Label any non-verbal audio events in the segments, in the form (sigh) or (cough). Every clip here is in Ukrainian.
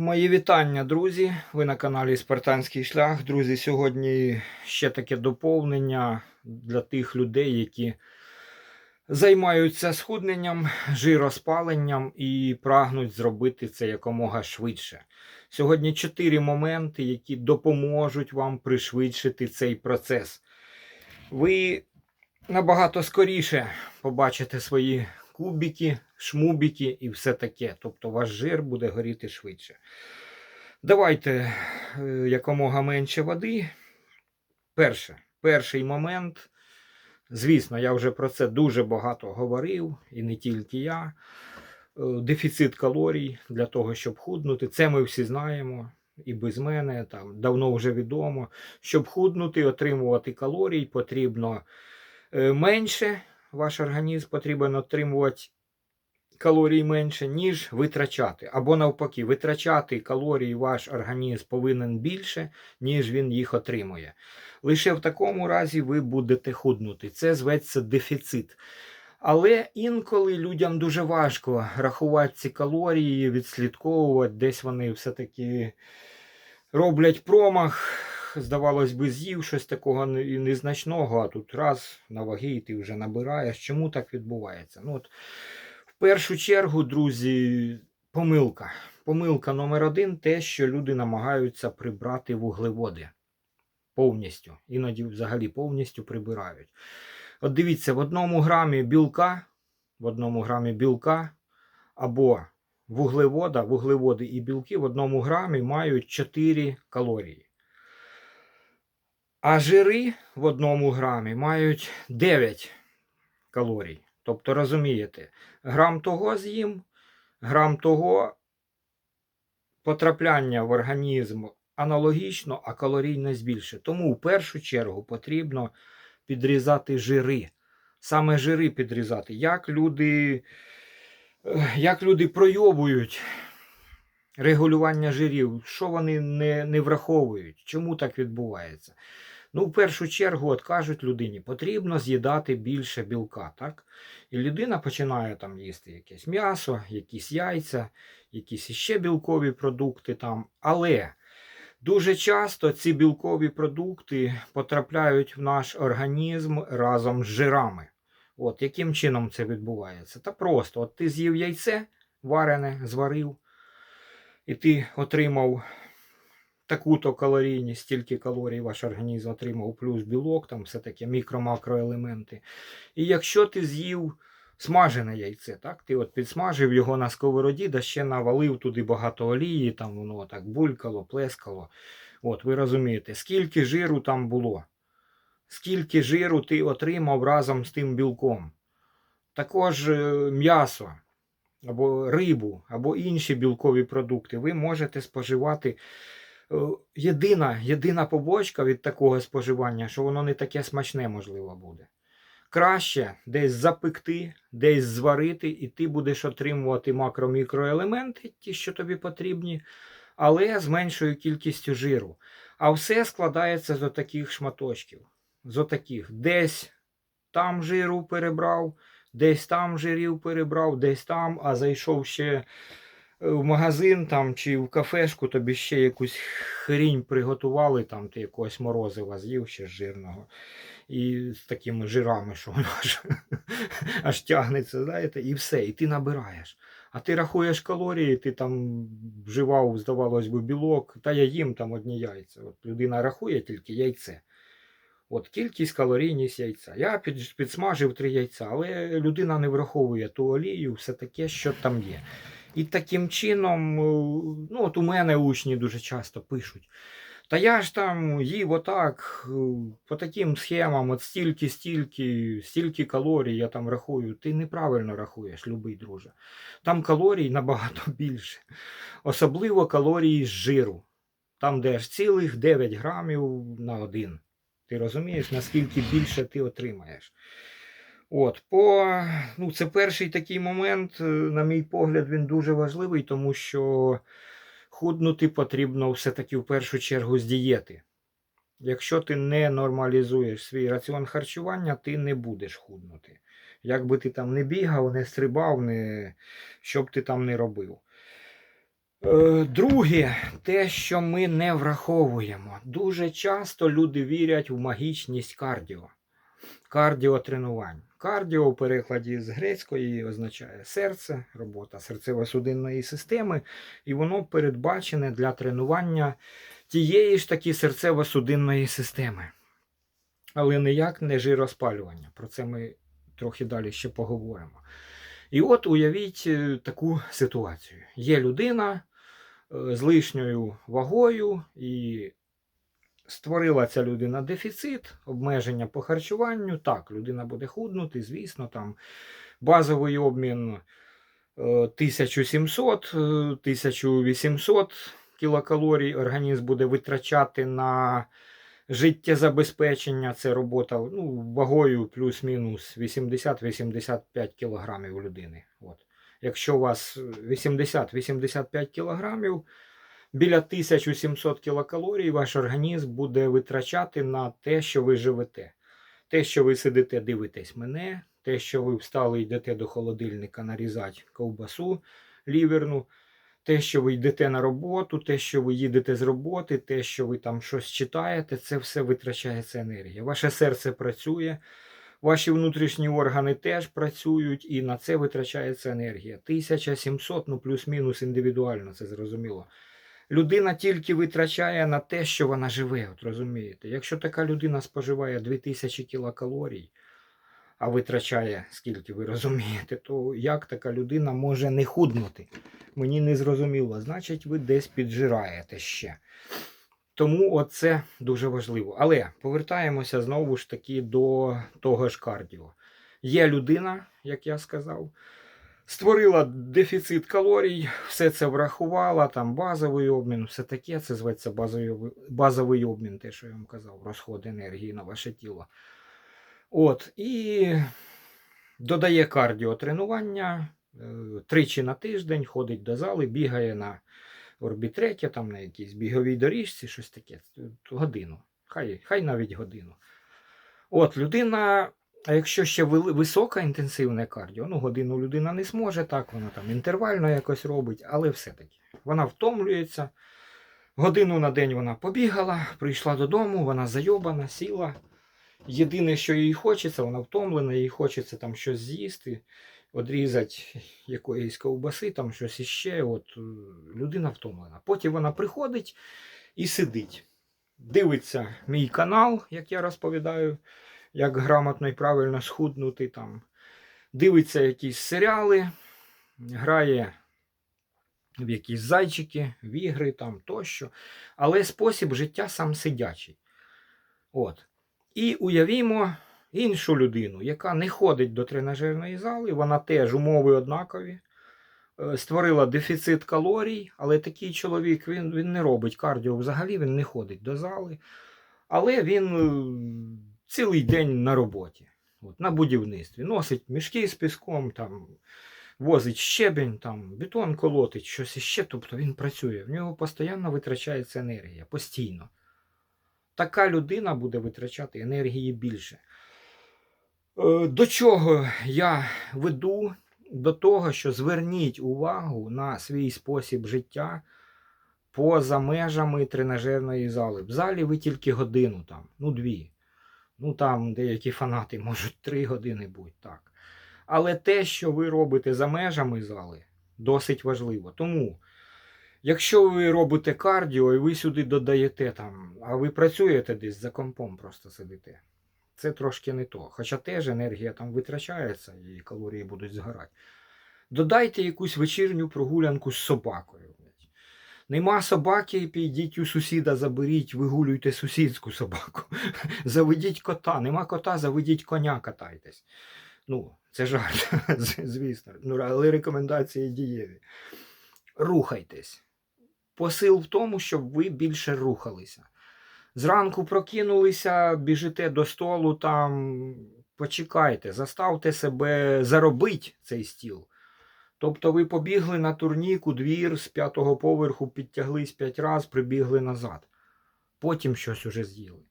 Мої вітання, друзі. Ви на каналі Спартанський шлях. Друзі, сьогодні ще таке доповнення для тих людей, які займаються схудненням, жироспаленням і прагнуть зробити це якомога швидше. Сьогодні чотири моменти, які допоможуть вам пришвидшити цей процес. Ви набагато скоріше побачите свої кубики, шмубики і все таке. Тобто ваш жир буде горіти швидше. Давайте е, якомога менше води. Перше, перший момент. Звісно, я вже про це дуже багато говорив, і не тільки я. Е, Дефіцит калорій для того, щоб худнути. Це ми всі знаємо. І без мене там давно вже відомо. Щоб худнути, отримувати калорій, потрібно е, менше. Ваш організм потрібен отримувати калорій менше, ніж витрачати. Або навпаки, витрачати калорії ваш організм повинен більше, ніж він їх отримує. Лише в такому разі ви будете худнути. Це зветься дефіцит. Але інколи людям дуже важко рахувати ці калорії, відслідковувати, десь вони все-таки роблять промах. Здавалось би, з'їв щось такого незначного, а тут раз на ваги і ти вже набираєш. Чому так відбувається? Ну, от, першу чергу, друзі, помилка. Помилка номер один те, що люди намагаються прибрати вуглеводи повністю. Іноді взагалі повністю прибирають. От дивіться, в одному грамі білка, в одному грамі білка або вуглевода, вуглеводи і білки в одному грамі мають 4 калорії. А жири в одному грамі мають 9 калорій. Тобто, розумієте, грам того з'їм, грам того потрапляння в організм аналогічно, а калорійність більше. Тому в першу чергу потрібно підрізати жири. Саме жири підрізати. Як люди, е, як люди пройовують регулювання жирів, що вони не, не враховують, чому так відбувається? Ну, в першу чергу, от кажуть людині, потрібно з'їдати більше білка, так? І людина починає там їсти якесь м'ясо, якісь яйця, якісь іще білкові продукти там. Але дуже часто ці білкові продукти потрапляють в наш організм разом з жирами. От яким чином це відбувається? Та просто, от ти з'їв яйце варене, зварив, і ти отримав таку-то калорійність, стільки калорій ваш організм отримав, плюс білок, там все таке мікро-макроелементи. І якщо ти з'їв смажене яйце, так, ти от підсмажив його на сковороді, да ще навалив туди багато олії, там воно так булькало, плескало. От, ви розумієте, скільки жиру там було, скільки жиру ти отримав разом з тим білком. Також е, м'ясо або рибу, або інші білкові продукти ви можете споживати. Е, Єдина, єдина побочка від такого споживання, що воно не таке смачне, можливо, буде. Краще десь запекти, десь зварити, і ти будеш отримувати макро-мікроелементи, ті, що тобі потрібні, але з меншою кількістю жиру. А все складається з отаких шматочків. З отаких. Десь там жиру перебрав, десь там жирів перебрав, десь там, а зайшов ще в магазин там чи в кафешку, тобі ще якусь хрінь приготували, там ти якогось морозива з'їв ще жирного. І з такими жирами, що воно аж, (laughs) аж тягнеться, знаєте, і все, і ти набираєш. А ти рахуєш калорії, ти там вживав, здавалось би, білок, та я їм там одні яйця. От людина рахує тільки яйце. От кількість калорійність яйця. Я під, підсмажив три яйця, але людина не враховує ту олію, все таке, що там є. І таким чином, е, ну от у мене учні дуже часто пишуть. Та я ж там їв отак, е, по таким схемам, от стільки, стільки, стільки калорій я там рахую. Ти неправильно рахуєш, любий друже. Там калорій набагато (laughs) більше. Особливо калорії з жиру. Там де аж цілих 9 грамів на один. Ти розумієш, наскільки більше ти отримаєш. От, по, ну, це перший такий момент, е, на мій погляд, він дуже важливий, тому що худнути потрібно все-таки в першу чергу з дієти. Якщо ти не нормалізуєш свій раціон харчування, ти не будеш худнути. Як би ти там не бігав, не стрибав, не... що б ти там не робив. Е, Друге, те, що ми не враховуємо. Дуже часто люди вірять в магічність кардіо, кардіотренувань. Кардіо в перекладі з грецької означає серце, робота серцево-судинної системи, і воно передбачене для тренування тієї ж таки серцево-судинної системи. Але ніяк не жироспалювання. Про це ми трохи далі ще поговоримо. І от уявіть е, таку ситуацію: є людина е, з лишньою вагою, і створила ця людина дефіцит, обмеження по харчуванню. Так, людина буде худнути, звісно, там базовий обмін е, 1700, е, 1800 кілокалорій організм буде витрачати на життєзабезпечення. Це робота ну, вагою плюс-мінус 80-85 кілограмів людини. От. Якщо у вас 80-85 кілограмів, біля 1700 кілокалорій ваш організм буде витрачати на те, що ви живете. Те, що ви сидите, дивитесь мене, те, що ви встали, йдете до холодильника нарізати ковбасу ліверну, те, що ви йдете на роботу, те, що ви їдете з роботи, те, що ви там щось читаєте, це все витрачається енергія. Ваше серце працює, ваші внутрішні органи теж працюють, і на це витрачається енергія. 1700, ну плюс-мінус індивідуально, це зрозуміло. Людина тільки витрачає на те, що вона живе, от розумієте. Якщо така людина споживає 2000 кілокалорій, а витрачає, скільки ви розумієте, то як така людина може не худнути? Мені не зрозуміло. Значить, ви десь піджираєте ще. Тому оце дуже важливо. Але повертаємося знову ж таки до того ж кардіо. Є людина, як я сказав, створила дефіцит калорій, все це врахувала, там базовий обмін, все таке, це зветься базовий, базовий обмін, те, що я вам казав, розход енергії на ваше тіло. От, і додає кардіотренування е, тричі на тиждень, ходить до зали, бігає на орбітреті, там на якійсь біговій доріжці, щось таке. Годину. Хай, хай навіть годину. От, людина, а якщо ще висока інтенсивне кардіо, ну годину людина не зможе, так, вона там інтервально якось робить, але все-таки вона втомлюється. Годину на день вона побігала, прийшла додому, вона зайобана, сіла. Єдине, що їй хочеться, вона втомлена, їй хочеться там щось з'їсти, одрізати якоїсь ковбаси, там щось іще. От е, людина втомлена. Потім вона приходить і сидить. Дивиться мій канал, як я розповідаю, як грамотно і правильно схуднути там. Дивиться якісь серіали, грає в якісь зайчики, в ігри там тощо. Але спосіб життя сам сидячий. От. І уявімо іншу людину, яка не ходить до тренажерної зали, вона теж умови однакові. е, Створила дефіцит калорій, але такий чоловік він, він не робить кардіо взагалі, він не ходить до зали. Але він е, цілий день на роботі, от, на будівництві. Носить мішки з піском, там, возить щебень, там, бетон колотить, щось іще. Тобто він працює. В нього постійно витрачається енергія, постійно така людина буде витрачати енергії більше. Е, До чого я веду? До того, що зверніть увагу на свій спосіб життя поза межами тренажерної зали. В залі ви тільки годину там, ну дві. Ну там деякі фанати можуть три години бути так. Але те, що ви робите за межами зали, досить важливо. Тому Якщо ви робите кардіо і ви сюди додаєте там, а ви працюєте десь за компом, просто сидите. Це трошки не то. Хоча теж енергія там витрачається і калорії будуть згорати. Додайте якусь вечірню прогулянку з собакою. Нема собаки, підіть у сусіда, заберіть, вигулюйте сусідську собаку. (laughs) Заведіть кота. Нема кота, заведіть коня, катайтесь. Ну, це жарт, (laughs) звісно. Ну, але рекомендації дієві. Рухайтесь посил в тому, щоб ви більше рухалися. Зранку прокинулися, біжите до столу, там почекайте, заставте себе заробити цей стіл. Тобто ви побігли на турнік у двір з п'ятого поверху, підтяглись п'ять разів, прибігли назад. Потім щось уже з'їли.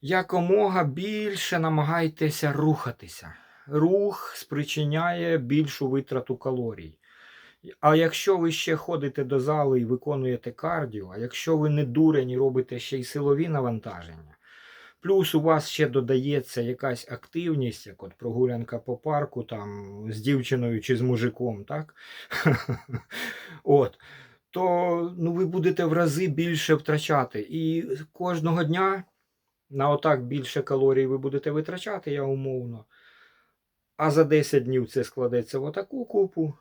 Якомога більше намагайтеся рухатися. Рух спричиняє більшу витрату калорій. А якщо ви ще ходите до зали і виконуєте кардіо, а якщо ви не дурень і робите ще й силові навантаження, плюс у вас ще додається якась активність, як от прогулянка по парку там з дівчиною чи з мужиком, так? (laughs) от, то ну, ви будете в рази більше втрачати. І кожного дня на отак більше калорій ви будете витрачати, я умовно. А за 10 днів це складеться в отаку купу,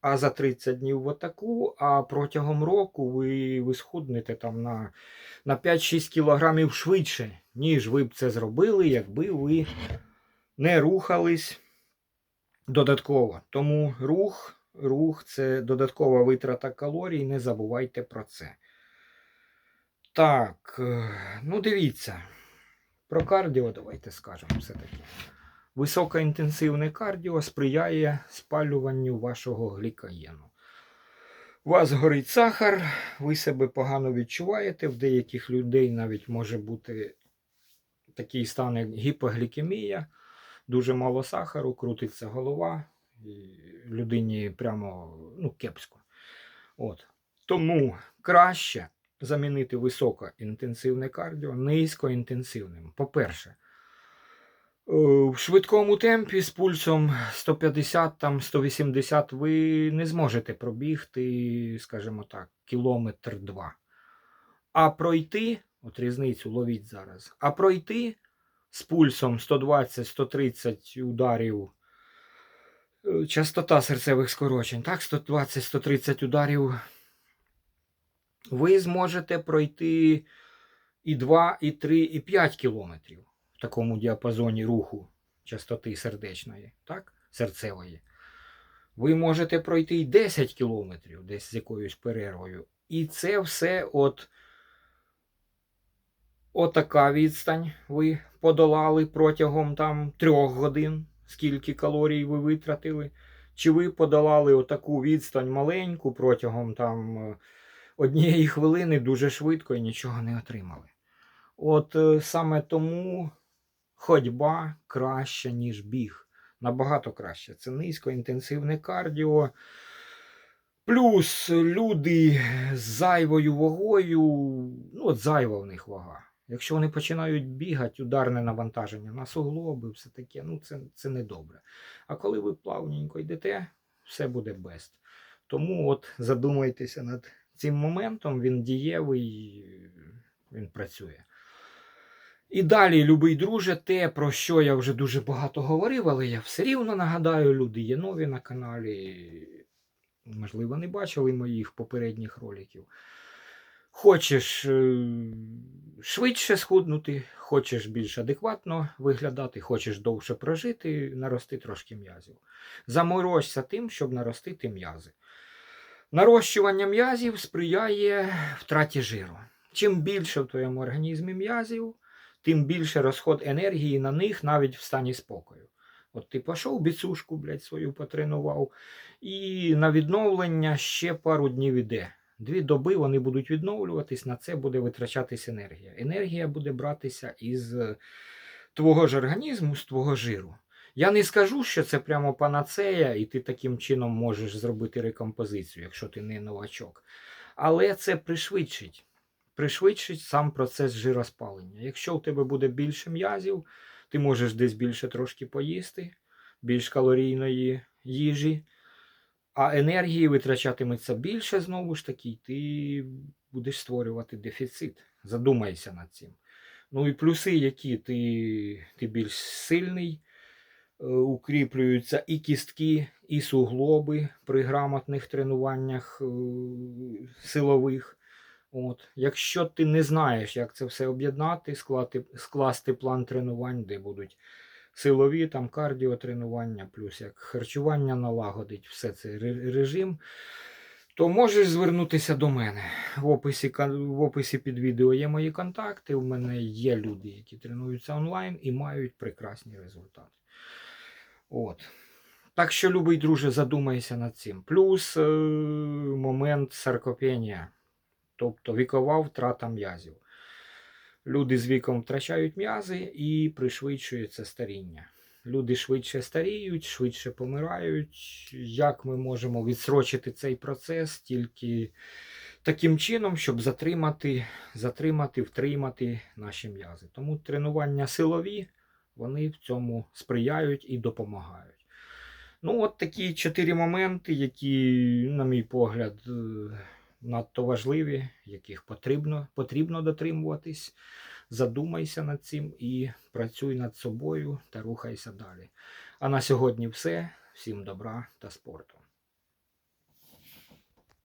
а за 30 днів в отаку, а протягом року ви, ви схуднете там на, на 5-6 кілограмів швидше, ніж ви б це зробили, якби ви не рухались додатково. Тому рух, рух це додаткова витрата калорій, не забувайте про це. Так, е, ну дивіться. Про кардіо давайте скажемо все-таки. Високоінтенсивне кардіо сприяє спалюванню вашого глікогену. У вас горить сахар, ви себе погано відчуваєте. В деяких людей навіть може бути такий стан, як гіпоглікемія, дуже мало сахару, крутиться голова, і людині прямо ну, кепсько. От. Тому краще замінити високоінтенсивне кардіо низькоінтенсивним. По-перше, в швидкому темпі з пульсом 150 там 180 ви не зможете пробігти, скажімо так, кілометр два. А пройти, от різницю ловіть зараз, а пройти з пульсом 120-130 ударів, е, частота серцевих скорочень, так, 120-130 ударів ви зможете пройти і 2, і 3, і 5 кілометрів в такому діапазоні руху частоти сердечної, так? серцевої. Ви можете пройти і 10 кілометрів десь з якоюсь перервою. І це все от отака відстань ви подолали протягом там трьох годин, скільки калорій ви витратили. Чи ви подолали отаку відстань маленьку протягом там е, однієї хвилини дуже швидко і нічого не отримали. От е, саме тому ходьба краща, ніж біг. Набагато краще. Це низькоінтенсивне кардіо. Плюс люди з зайвою вагою, ну от зайва в них вага. Якщо вони починають бігати, ударне навантаження на суглоби, все таке, ну це, це не. А коли ви плавненько йдете, все буде бест. Тому от задумайтеся над цим моментом, він дієвий, він працює. І далі, любий друже, те, про що я вже дуже багато говорив, але я все рівно нагадаю, люди є нові на каналі. Можливо, не бачили моїх попередніх роликів. Хочеш е, швидше схуднути, хочеш більш адекватно виглядати, хочеш довше прожити, нарости трошки м'язів. Заморозься тим, щоб наростити м'язи. Нарощування м'язів сприяє втраті жиру. Чим більше в твоєму організмі м'язів, тим більше розход енергії на них навіть в стані спокою. От ти пішов біцушку, блядь, свою потренував, і на відновлення ще пару днів іде. Дві доби вони будуть відновлюватись, на це буде витрачатись енергія. Енергія буде братися із твого ж організму, з твого жиру. Я не скажу, що це прямо панацея, і ти таким чином можеш зробити рекомпозицію, якщо ти не новачок. Але це пришвидшить. Пришвидшить сам процес жироспалення. Якщо у тебе буде більше м'язів, ти можеш десь більше трошки поїсти, більш калорійної їжі, а енергії витрачатиметься більше, знову ж таки, ти будеш створювати дефіцит. Задумайся над цим. Ну і плюси, які ти, ти більш сильний. Е, укріплюються і кістки, і суглоби при грамотних тренуваннях е, силових. От. Якщо ти не знаєш, як це все об'єднати, скласти, план тренувань, де будуть силові, там кардіотренування, плюс як харчування налагодить, все це режим, то можеш звернутися до мене. В описі, в описі під відео є мої контакти. У мене є люди, які тренуються онлайн і мають прекрасні результати. От. Так що, любий друже, задумайся над цим. Плюс е момент саркопенія, тобто вікова втрата м'язів. Люди з віком втрачають м'язи і пришвидшується старіння. люди швидше старіють, швидше помирають. Як ми можемо відсрочити цей процес тільки таким чином, щоб затримати, затримати, втримати наші м'язи. Тому тренування силові, вони в цьому сприяють і допомагають. Ну, от такі чотири моменти, які, на мій погляд, е, надто важливі, яких потрібно, потрібно дотримуватись. Задумайся над цим і працюй над собою та рухайся далі. А на сьогодні все. Всім добра та спорту.